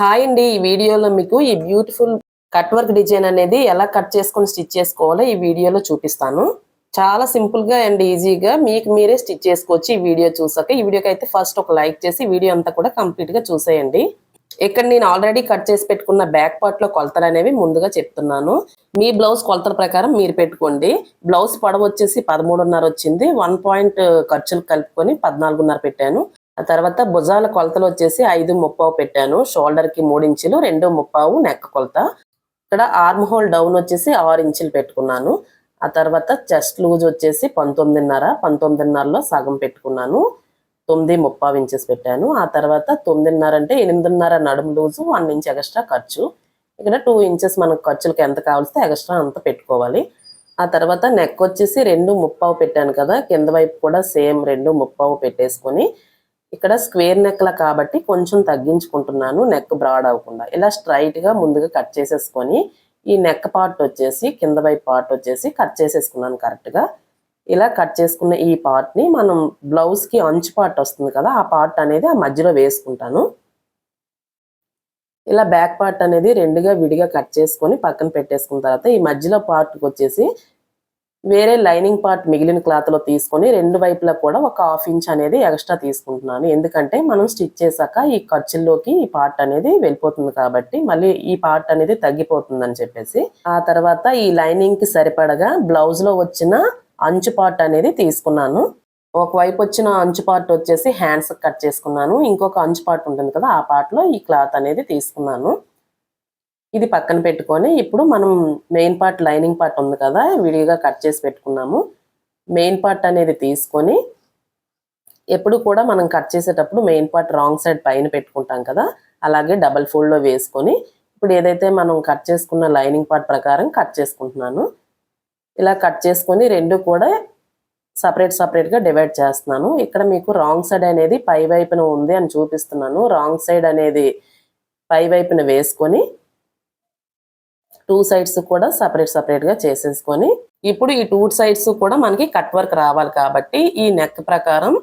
Hi అండి. ఈ వీడియోలో మీకు ఈ బ్యూటిఫుల్ కట్ వర్క్ డిజైన్ అనేది ఎలా కట్ చేసుకొని స్టిచ్ చేసుకోవాలో ఈ వీడియోలో చూపిస్తాను. చాలా సింపుల్గా అండ్ ఈజీగా మీకు మీరే స్టిచ్ చేసుకోవచ్చు ఈ వీడియో చూసాక. ఈ వీడియోకి అయితే ఫస్ట్ ఒక లైక్ చేసి వీడియో అంతా కూడా కంప్లీట్గా చూసేయండి. ఇక్కడ నేను ఆల్రెడీ కట్ చేసి పెట్టుకున్న బ్యాక్ పార్ట్లో కొలతలు అనేవి ముందుగా చెప్తున్నాను. మీ బ్లౌజ్ కొలతల ప్రకారం మీరు పెట్టుకోండి. బ్లౌజ్ పొడవు వచ్చేసి పదమూడున్నర వచ్చింది. వన్ పాయింట్ ఖర్చులు కలుపుకొని పద్నాలుగున్నర పెట్టాను. ఆ తర్వాత భుజాల కొలతలు వచ్చేసి ఐదు ముప్పావు పెట్టాను. షోల్డర్కి మూడు ఇంచులు రెండు ముప్పావు నెక్ కొలత. ఇక్కడ ఆర్మ్ హోల్ డౌన్ వచ్చేసి ఆరు ఇంచులు పెట్టుకున్నాను. ఆ తర్వాత చెస్ట్ లూజ్ వచ్చేసి పంతొమ్మిదిన్నర పంతొమ్మిదిన్నరలో సగం పెట్టుకున్నాను. తొమ్మిది ముప్పావు ఇంచెస్ పెట్టాను. ఆ తర్వాత తొమ్మిదిన్నర అంటే ఎనిమిదిన్నర నడుము లూజు వన్ ఇంచ్ ఎక్స్ట్రా ఖర్చు. ఇక్కడ టూ ఇంచెస్ మనకు ఖర్చులకు ఎంత కావాల్స్తే ఎక్స్ట్రా అంత పెట్టుకోవాలి. ఆ తర్వాత నెక్ వచ్చేసి రెండు ముప్పావు పెట్టాను కదా కింద వైపు కూడా సేమ్ రెండు ముప్పావు పెట్టేసుకొని ఇక్కడ స్క్వేర్ నెక్ల కాబట్టి కొంచెం తగ్గించుకుంటున్నాను నెక్ బ్రాడ్ అవ్వకుండా. ఇలా స్ట్రైట్గా ముందుగా కట్ చేసేసుకొని ఈ నెక్ పార్ట్ వచ్చేసి కింద వైపు పార్ట్ వచ్చేసి కట్ చేసేసుకున్నాను కరెక్ట్గా ఇలా కట్ చేసుకున్న ఈ పార్ట్ని మనం బ్లౌజ్కి అంచు పార్ట్ వస్తుంది కదా ఆ పార్ట్ అనేది ఆ మధ్యలో వేసుకుంటాను. ఇలా బ్యాక్ పార్ట్ అనేది రెండుగా విడిగా కట్ చేసుకొని పక్కన పెట్టేసుకున్న తర్వాత ఈ మధ్యలో పార్ట్కి వచ్చేసి వేరే లైనింగ్ పార్ట్ మిగిలిన క్లాత్లో తీసుకొని రెండు వైపులా కూడా ఒక హాఫ్ ఇంచ్ అనేది ఎక్స్ట్రా తీసుకుంటున్నాను. ఎందుకంటే మనం స్టిచ్ చేశాక ఈ ఖర్చుల్లోకి ఈ పార్ట్ అనేది వెళ్ళిపోతుంది కాబట్టి మళ్ళీ ఈ పార్ట్ అనేది తగ్గిపోతుంది అని చెప్పేసి ఆ తర్వాత ఈ లైనింగ్కి సరిపడగా బ్లౌజ్లో వచ్చిన అంచు పార్ట్ అనేది తీసుకున్నాను. ఒకవైపు వచ్చిన అంచు పార్ట్ వచ్చేసి హ్యాండ్స్ కట్ చేసుకున్నాను. ఇంకొక అంచు పార్ట్ ఉంటుంది కదా ఆ పార్ట్లో ఈ క్లాత్ అనేది తీసుకున్నాను. ఇది పక్కన పెట్టుకొని ఇప్పుడు మనం మెయిన్ పార్ట్ లైనింగ్ పార్ట్ ఉంది కదా విడిగా కట్ చేసి పెట్టుకున్నాము. మెయిన్ పార్ట్ అనేది తీసుకొని ఎప్పుడు కూడా మనం కట్ చేసేటప్పుడు మెయిన్ పార్ట్ రాంగ్ సైడ్ పైన పెట్టుకుంటాం కదా అలాగే డబల్ ఫోల్డ్లో వేసుకొని ఇప్పుడు ఏదైతే మనం కట్ చేసుకున్న లైనింగ్ పార్ట్ ప్రకారం కట్ చేసుకుంటున్నాను. ఇలా కట్ చేసుకొని రెండు కూడా సపరేట్ సపరేట్గా డివైడ్ చేస్తున్నాను. ఇక్కడ మీకు రాంగ్ సైడ్ అనేది పై వైపున ఉంది అని చూపిస్తున్నాను. రాంగ్ సైడ్ అనేది పై వైపున వేసుకొని టూ సైడ్స్ కూడా సపరేట్ సపరేట్గా చేసేసుకొని ఇప్పుడు ఈ టూ సైడ్స్ కూడా మనకి కట్ వర్క్ రావాలి కాబట్టి ఈ నెక్ ప్రకారం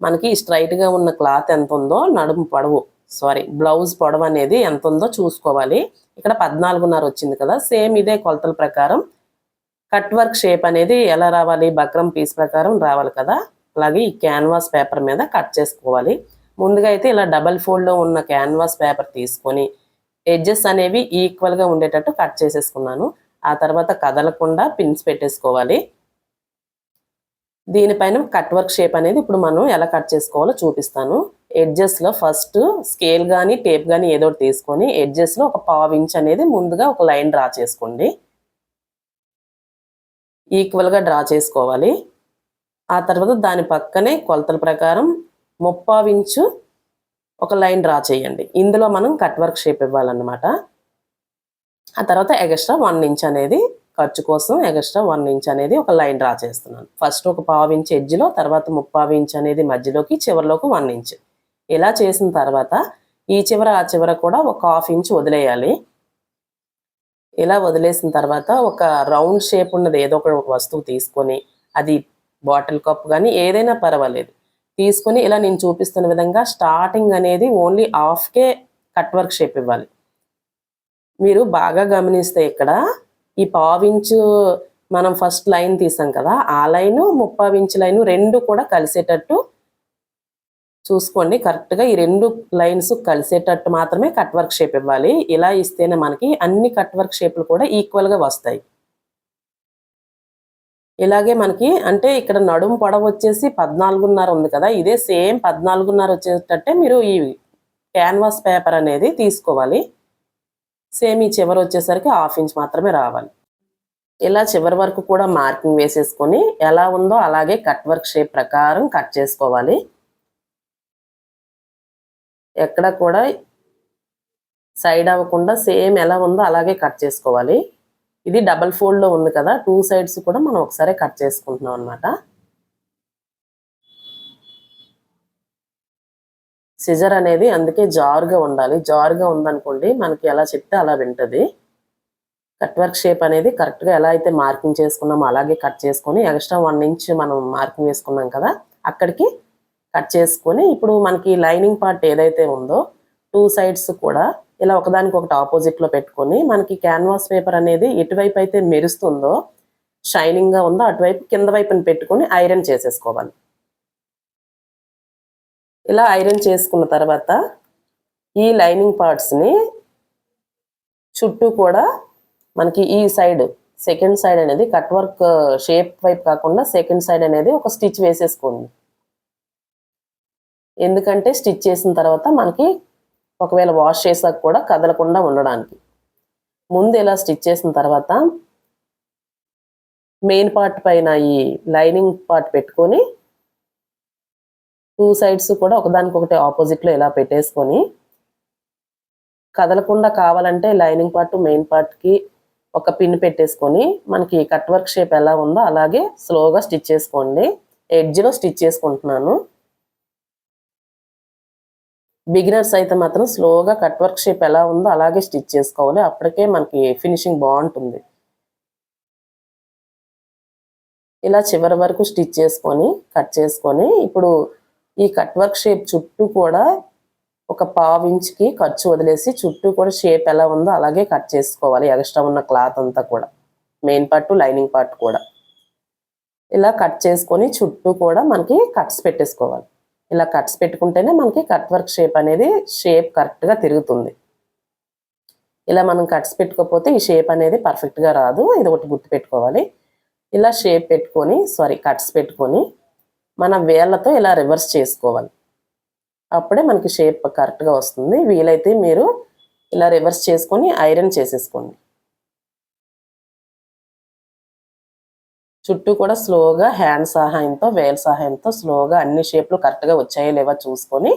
మనకి స్ట్రైట్గా ఉన్న క్లాత్ ఎంత ఉందో నడుము పొడవు సారీ బ్లౌజ్ పొడవు అనేది ఎంత ఉందో చూసుకోవాలి. ఇక్కడ పద్నాలుగున్నర వచ్చింది కదా సేమ్ ఇదే కొలతల ప్రకారం కట్ వర్క్ షేప్ అనేది ఎలా రావాలి బక్రం పీస్ ప్రకారం రావాలి కదా అలాగే ఈ క్యాన్వాస్ పేపర్ మీద కట్ చేసుకోవాలి. ముందుగా అయితే ఇలా డబల్ ఫోల్డ్లో ఉన్న క్యాన్వాస్ పేపర్ తీసుకొని ఎడ్జెస్ అనేవి ఈక్వల్గా ఉండేటట్టు కట్ చేసేసుకున్నాను. ఆ తర్వాత కదలకుండా పిన్స్ పెట్టేసుకోవాలి. దీనిపైన కట్ వర్క్ షేప్ అనేది ఇప్పుడు మనం ఎలా కట్ చేసుకోవాలో చూపిస్తాను. ఎడ్జెస్లో ఫస్ట్ స్కేల్ కానీ టేప్ కానీ ఏదో ఒకటి తీసుకొని ఎడ్జెస్లో ఒక పావు ఇంచ్ అనేది ముందుగా ఒక లైన్ డ్రా చేసుకోండి. ఈక్వల్గా డ్రా చేసుకోవాలి. ఆ తర్వాత దాని పక్కనే కొలతల ప్రకారం ముప్పావు ఇంచు ఒక లైన్ డ్రా చేయండి. ఇందులో మనం కట్ వర్క్ షేప్ ఇవ్వాలన్నమాట. ఆ తర్వాత ఎగస్ట్రా వన్ ఇంచ్ అనేది ఖర్చు కోసం ఎగస్ట్రా వన్ ఇంచ్ అనేది ఒక లైన్ డ్రా చేస్తున్నాను. ఫస్ట్ ఒక పావు ఇంచ్ ఎడ్జ్లో తర్వాత ముప్పావు ఇంచ్ అనేది మధ్యలోకి చివరిలోకి వన్ ఇంచ్. ఇలా చేసిన తర్వాత ఈ చివర ఆ చివర కూడా ఒక హాఫ్ ఇంచ్ వదిలేయాలి. ఇలా వదిలేసిన తర్వాత ఒక రౌండ్ షేప్ ఉన్నది ఏదో ఒక వస్తువు తీసుకొని అది బాటిల్ కప్ కానీ ఏదైనా పర్వాలేదు. తీసుకొని ఇలా నేను చూపిస్తున్న విధంగా స్టార్టింగ్ అనేది ఓన్లీ హాఫ్కే కట్ వర్క్ షేప్ ఇవ్వాలి. మీరు బాగా గమనిస్తే ఇక్కడ ఈ పావించు మనం ఫస్ట్ లైన్ తీసాం కదా ఆ లైను ముప్పావించు లైన్ రెండు కూడా కలిసేటట్టు చూసుకోండి. కరెక్ట్గా ఈ రెండు లైన్స్ కలిసేటట్టు మాత్రమే కట్ వర్క్ షేప్ ఇవ్వాలి. ఇలా ఇస్తేనే మనకి అన్ని కట్ వర్క్ షేప్లు కూడా ఈక్వల్గా వస్తాయి. ఇలాగే మనకి అంటే ఇక్కడ నడుము పొడవు వచ్చేసి పద్నాలుగున్నర ఉంది కదా ఇదే సేమ్ పద్నాలుగున్నర వచ్చేటట్టే మీరు ఈ క్యాన్వాస్ పేపర్ అనేది తీసుకోవాలి. సేమ్ ఈ చివరి వచ్చేసరికి హాఫ్ ఇంచ్ మాత్రమే రావాలి. ఇలా చివరి వరకు కూడా మార్కింగ్ వేసేసుకొని ఎలా ఉందో అలాగే కట్ వర్క్ షేప్ ప్రకారం కట్ చేసుకోవాలి. ఎక్కడ కూడా సైడ్ అవ్వకుండా సేమ్ ఎలా ఉందో అలాగే కట్ చేసుకోవాలి. ఇది డబల్ ఫోల్డ్లో ఉంది కదా టూ సైడ్స్ కూడా మనం ఒకసారి కట్ చేసుకుంటున్నాం అనమాట సిజర్ అనేది అందుకే జారుగా ఉండాలి. జారుగా ఉందనుకోండి మనకి ఎలా చెప్తే అలా వింటుంది. కట్ వర్క్ షేప్ అనేది కరెక్ట్గా ఎలా అయితే మార్కింగ్ చేసుకున్నామో అలాగే కట్ చేసుకొని ఎక్స్ట్రా వన్ ఇంచ్ మనం మార్కింగ్ వేసుకున్నాం కదా అక్కడికి కట్ చేసుకొని ఇప్పుడు మనకి లైనింగ్ పార్ట్ ఏదైతే ఉందో టూ సైడ్స్ కూడా ఇలా ఒకదానికి ఒకటి ఆపోజిట్లో పెట్టుకొని మనకి క్యాన్వాస్ పేపర్ అనేది ఎటువైపు అయితే మెరుస్తుందో షైనింగ్గా ఉందో అటువైపు కింద వైపుని పెట్టుకొని ఐరన్ చేసేసుకోవాలి. ఇలా ఐరన్ చేసుకున్న తర్వాత ఈ లైనింగ్ పార్ట్స్ని చుట్టూ కూడా మనకి ఈ సైడ్ సెకండ్ సైడ్ అనేది కట్ వర్క్ షేప్ వైపు కాకుండా సెకండ్ సైడ్ అనేది ఒక స్టిచ్ వేసేసుకోండి. ఎందుకంటే స్టిచ్ చేసిన తర్వాత మనకి ఒకవేళ వాష్ చేసాక కూడా కదలకుండా ఉండడానికి. ముందు ఇలా స్టిచ్ చేసిన తర్వాత మెయిన్ పార్ట్ పైన ఈ లైనింగ్ పార్ట్ పెట్టుకొని టూ సైడ్స్ కూడా ఒకదానికొకటి ఆపోజిట్లో ఇలా పెట్టేసుకొని కదలకుండా కావాలంటే లైనింగ్ పార్ట్ మెయిన్ పార్ట్కి ఒక పిన్ పెట్టేసుకొని మనకి కట్ వర్క్ షేప్ ఎలా ఉందో అలాగే స్లోగా స్టిచ్ చేసుకోండి. ఎడ్జ్లో స్టిచ్ చేసుకుంటున్నాను. బిగినర్స్ అయితే మాత్రం స్లోగా కట్ వర్క్ షేప్ ఎలా ఉందో అలాగే స్టిచ్ చేసుకోవాలి. అప్పటికే మనకి ఫినిషింగ్ బాగుంటుంది. ఇలా చివరి వరకు స్టిచ్ చేసుకొని కట్ చేసుకొని ఇప్పుడు ఈ కట్ వర్క్ షేప్ చుట్టూ కూడా ఒక పావు ఇంచ్కి ఖర్చు వదిలేసి చుట్టూ కూడా షేప్ ఎలా ఉందో అలాగే కట్ చేసుకోవాలి. ఎక్స్ట్రా ఉన్న క్లాత్ అంతా కూడా. మెయిన్ పార్ట్ లైనింగ్ పార్ట్ కూడా. ఇలా కట్ చేసుకొని చుట్టూ కూడా మనకి కట్స్ పెట్టేసుకోవాలి. ఇలా కట్స్ పెట్టుకుంటేనే మనకి కట్ వర్క్ షేప్ అనేది షేప్ కరెక్ట్గా తిరుగుతుంది. ఇలా మనం కట్స్ పెట్టుకోకపోతే ఈ షేప్ అనేది పర్ఫెక్ట్గా రాదు. ఇది ఒకటి గుర్తు పెట్టుకోవాలి. ఇలా షేప్ పెట్టుకొని సారీ కట్స్ పెట్టుకొని మన వేళ్ళతో ఇలా రివర్స్ చేసుకోవాలి. అప్పుడే మనకి షేప్ కరెక్ట్గా వస్తుంది. వీలైతే మీరు ఇలా రివర్స్ చేసుకొని ఐరన్ చేసేసుకోండి. చుట్టూ కూడా స్లోగా హ్యాండ్ సహాయంతో వేల్ సహాయంతో స్లోగా అన్ని షేప్లు కరెక్ట్గా వచ్చాయో లేవో చూసుకొని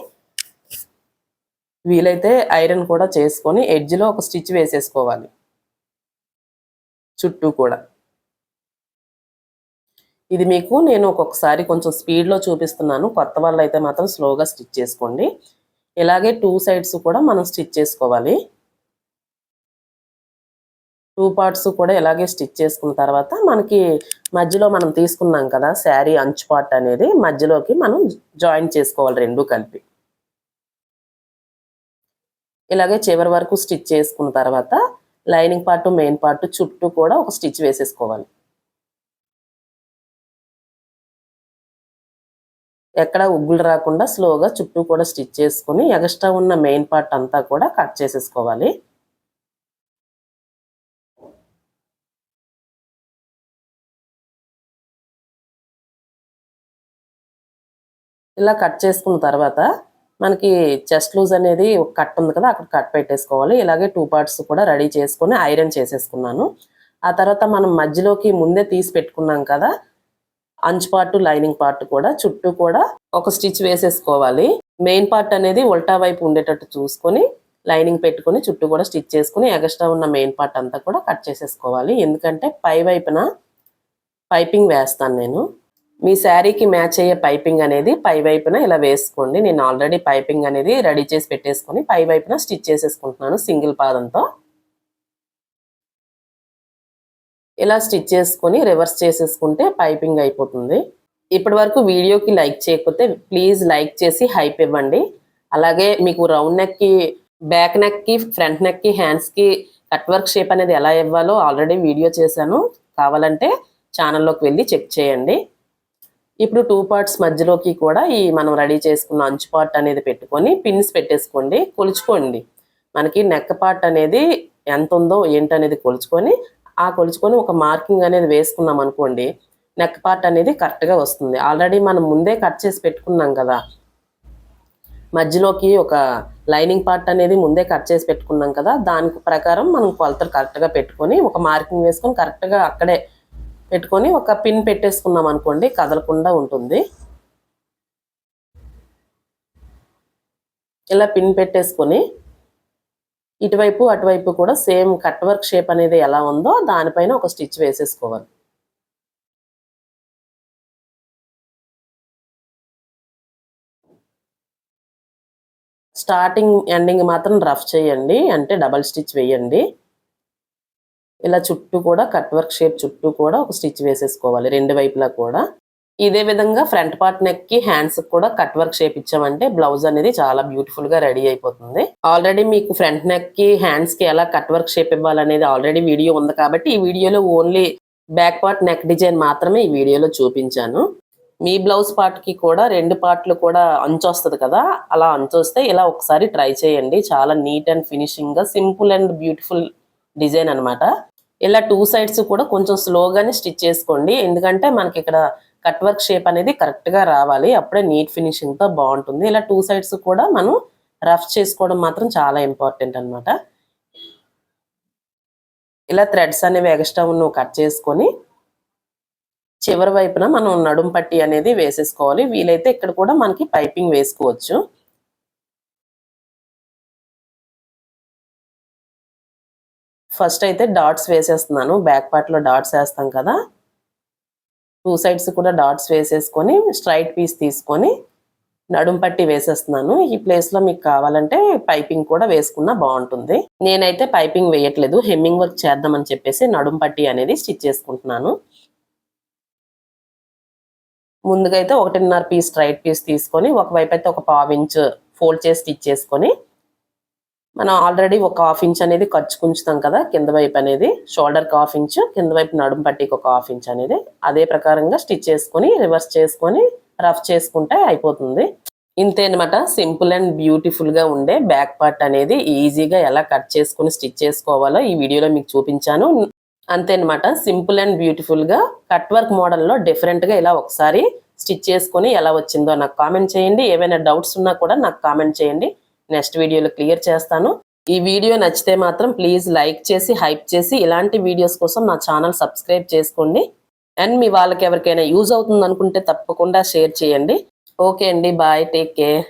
వీలైతే ఐరన్ కూడా చేసుకొని ఎడ్జ్లో ఒక స్టిచ్ వేసేసుకోవాలి. చుట్టూ కూడా. ఇది మీకు నేను ఒక్కొక్కసారి కొంచెం స్పీడ్లో చూపిస్తున్నాను. కొత్త వాళ్ళు అయితే మాత్రం స్లోగా స్టిచ్ చేసుకోండి. ఇలాగే టూ సైడ్స్ కూడా మనం స్టిచ్ చేసుకోవాలి. టూ పార్ట్స్ కూడా ఇలాగే స్టిచ్ చేసుకున్న తర్వాత మనకి మధ్యలో మనం తీసుకున్నాం కదా శారీ అంచు పార్ట్ అనేది మధ్యలోకి మనం జాయిన్ చేసుకోవాలి రెండు కలిపి. ఇలాగే చివరి వరకు స్టిచ్ చేసుకున్న తర్వాత లైనింగ్ పార్ట్ మెయిన్ పార్ట్ చుట్టూ కూడా ఒక స్టిచ్ వేసేసుకోవాలి. ఎక్కడ ఉగ్గులు రాకుండా స్లోగా చుట్టూ కూడా స్టిచ్ చేసుకుని ఎగస్ట్రా ఉన్న మెయిన్ పార్ట్ అంతా కూడా కట్ చేసేసుకోవాలి. ఇలా కట్ చేసుకున్న తర్వాత మనకి చెస్ట్ లూజ్ అనేది ఒక కట్ ఉంది కదా అక్కడ కట్ పెట్టేసుకోవాలి. ఇలాగే టూ పార్ట్స్ కూడా రెడీ చేసుకొని ఐరన్ చేసేసుకున్నాను. ఆ తర్వాత మనం మధ్యలోకి ముందే తీసి పెట్టుకున్నాం కదా అంచు పార్ట్ లైనింగ్ పార్ట్ కూడా చుట్టూ కూడా ఒక స్టిచ్ వేసేసుకోవాలి. మెయిన్ పార్ట్ అనేది ఉల్టా వైపు ఉండేటట్టు చూసుకొని లైనింగ్ పెట్టుకొని చుట్టూ కూడా స్టిచ్ చేసుకుని ఎగస్ట్రా ఉన్న మెయిన్ పార్ట్ అంతా కూడా కట్ చేసేసుకోవాలి. ఎందుకంటే పై వైపున పైపింగ్ వేస్తాను నేను. మీ శారీకి మ్యాచ్ అయ్యే పైపింగ్ అనేది పై వైపున ఇలా వేసుకోండి. నేను ఆల్రెడీ పైపింగ్ అనేది రెడీ చేసి పెట్టేసుకొని పై వైపున స్టిచ్ చేసేసుకుంటున్నాను సింగిల్ పాదంతో. ఇలా స్టిచ్ చేసుకొని రివర్స్ చేసేసుకుంటే పైపింగ్ అయిపోతుంది. ఇప్పటి వరకు వీడియోకి లైక్ చేయకపోతే ప్లీజ్ లైక్ చేసి హైప్ ఇవ్వండి. అలాగే మీకు రౌండ్ నెక్కి బ్యాక్ నెక్కి ఫ్రంట్ నెక్కి హ్యాండ్స్కి కట్ వర్క్ షేప్ అనేది ఎలా ఇవ్వాలో ఆల్రెడీ వీడియో చేశాను. కావాలంటే ఛానల్లోకి వెళ్ళి చెక్ చేయండి. ఇప్పుడు టూ పార్ట్స్ మధ్యలోకి కూడా ఈ మనం రెడీ చేసుకున్న అంచు పార్ట్ అనేది పెట్టుకొని పిన్స్ పెట్టేసుకోండి కొలుచుకోండి. మనకి నెక్ పార్ట్ అనేది ఎంత ఉందో ఏంటనేది కొలుచుకొని ఆ కొలుచుకొని ఒక మార్కింగ్ అనేది వేసుకున్నాం అనుకోండి నెక్ పార్ట్ అనేది కరెక్ట్గా వస్తుంది. ఆల్రెడీ మనం ముందే కట్ చేసి పెట్టుకున్నాం కదా. మధ్యలోకి ఒక లైనింగ్ పార్ట్ అనేది ముందే కట్ చేసి పెట్టుకున్నాం కదా దాని ప్రకారం మనం కొలతలు కరెక్ట్గా పెట్టుకొని ఒక మార్కింగ్ వేసుకొని కరెక్ట్గా అక్కడే పెట్టుకొని ఒక పిన్ పెట్టేసుకున్నాం అనుకోండి కదలకుండా ఉంటుంది. ఇలా పిన్ పెట్టేసుకొని ఇటువైపు అటువైపు కూడా సేమ్ కట్ వర్క్ షేప్ అనేది ఎలా ఉందో దానిపైన ఒక స్టిచ్ వేసేసుకోవాలి. స్టార్టింగ్ ఎండింగ్ మాత్రం రఫ్ చేయండి అంటే డబల్ స్టిచ్ వేయండి. ఇలా చుట్టూ కూడా కట్ వర్క్ షేప్ చుట్టూ కూడా ఒక స్టిచ్ వేసేసుకోవాలి రెండు వైపులా కూడా. ఇదే విధంగా ఫ్రంట్ పార్ట్ నెక్కి హ్యాండ్స్ కూడా కట్ వర్క్ షేప్ ఇచ్చామంటే బ్లౌజ్ అనేది చాలా బ్యూటిఫుల్గా రెడీ అయిపోతుంది. ఆల్రెడీ మీకు ఫ్రంట్ నెక్కి హ్యాండ్స్కి ఎలా కట్ వర్క్ షేప్ ఇవ్వాలనేది ఆల్రెడీ వీడియో ఉంది కాబట్టి ఈ వీడియోలో only back part neck design మాత్రమే ఈ వీడియోలో చూపించాను. మీ బ్లౌజ్ పార్ట్కి కూడా రెండు పార్ట్లు కూడా అంచు వస్తుంది కదా అలా అంచు వస్తే ఇలా ఒకసారి ట్రై చేయండి. చాలా నీట్ అండ్ ఫినిషింగ్గా సింపుల్ అండ్ బ్యూటిఫుల్ డిజైన్ అన్నమాట. ఇలా టూ సైడ్స్ కూడా కొంచెం స్లోగానే స్టిచ్ చేసుకోండి. ఎందుకంటే మనకి ఇక్కడ కట్ వర్క్ షేప్ అనేది కరెక్ట్గా రావాలి. అప్పుడే నీట్ ఫినిషింగ్తో బాగుంటుంది. ఇలా టూ సైడ్స్ కూడా మనం రఫ్ చేసుకోవడం మాత్రం చాలా ఇంపార్టెంట్ అన్నమాట. ఇలా థ్రెడ్స్ అనేవి ఎక్స్ట్రా నువ్వు కట్ చేసుకొని చివరి వైపున మనం నడుం పట్టి అనేది వేసేసుకోవాలి. వీలైతే ఇక్కడ కూడా మనకి పైపింగ్ వేసుకోవచ్చు. ఫస్ట్ అయితే డాట్స్ వేసేస్తున్నాను. బ్యాక్ పార్ట్లో డాట్స్ వేస్తాం కదా. టూ సైడ్స్ కూడా డాట్స్ వేసేసుకొని స్ట్రైట్ పీస్ తీసుకొని నడుం పట్టి వేసేస్తున్నాను. ఈ ప్లేస్లో మీకు కావాలంటే పైపింగ్ కూడా వేసుకున్నా బాగుంటుంది. నేనైతే పైపింగ్ వేయట్లేదు. హెమ్మింగ్ వర్క్ చేద్దామని చెప్పేసి నడుం పట్టి అనేది స్టిచ్ చేసుకుంటున్నాను. ముందుగా అయితే ఒకటిన్నర పీస్ స్ట్రైట్ పీస్ తీసుకొని ఒకవైపు అయితే ఒక పావు ఇంచ్ ఫోల్డ్ చేసి స్టిచ్ చేసుకొని మనం ఆల్రెడీ ఒక హాఫ్ ఇంచ్ అనేది ఖర్చు ఉంచుతాం కదా కింద వైపు అనేది షోల్డర్ హాఫ్ ఇంచ్ కింద వైపు నడుము పట్టికి ఒక హాఫ్ ఇంచ్ అనేది. అదే ప్రకారంగా స్టిచ్ చేసుకొని రివర్స్ చేసుకొని రఫ్ చేసుకుంటే అయిపోతుంది. ఇంతే అనమాట సింపుల్ అండ్ బ్యూటిఫుల్గా ఉండే బ్యాక్ పార్ట్ అనేది ఈజీగా ఎలా కట్ చేసుకుని స్టిచ్ చేసుకోవాలో ఈ వీడియోలో మీకు చూపించాను. అంతే అనమాట సింపుల్ అండ్ బ్యూటిఫుల్గా కట్ వర్క్ మోడల్లో డిఫరెంట్గా ఇలా ఒకసారి స్టిచ్ చేసుకొని ఎలా వచ్చిందో నాకు కామెంట్ చేయండి. ఏవైనా డౌట్స్ ఉన్నా కూడా నాకు కామెంట్ చేయండి. నెక్స్ట్ వీడియోలో క్లియర్ చేస్తాను. ఈ వీడియో నచ్చితే మాత్రం ప్లీజ్ లైక్ చేసి హైప్ చేసి ఇలాంటి వీడియోస్ కోసం నా ఛానల్ సబ్స్క్రైబ్ చేసుకోండి. అండ్ మీ వాళ్ళకి ఎవరికైనా యూజ్ అవుతుంది అనుకుంటే తప్పకుండా షేర్ చేయండి. ఓకే అండి బాయ్ టేక్ కేర్.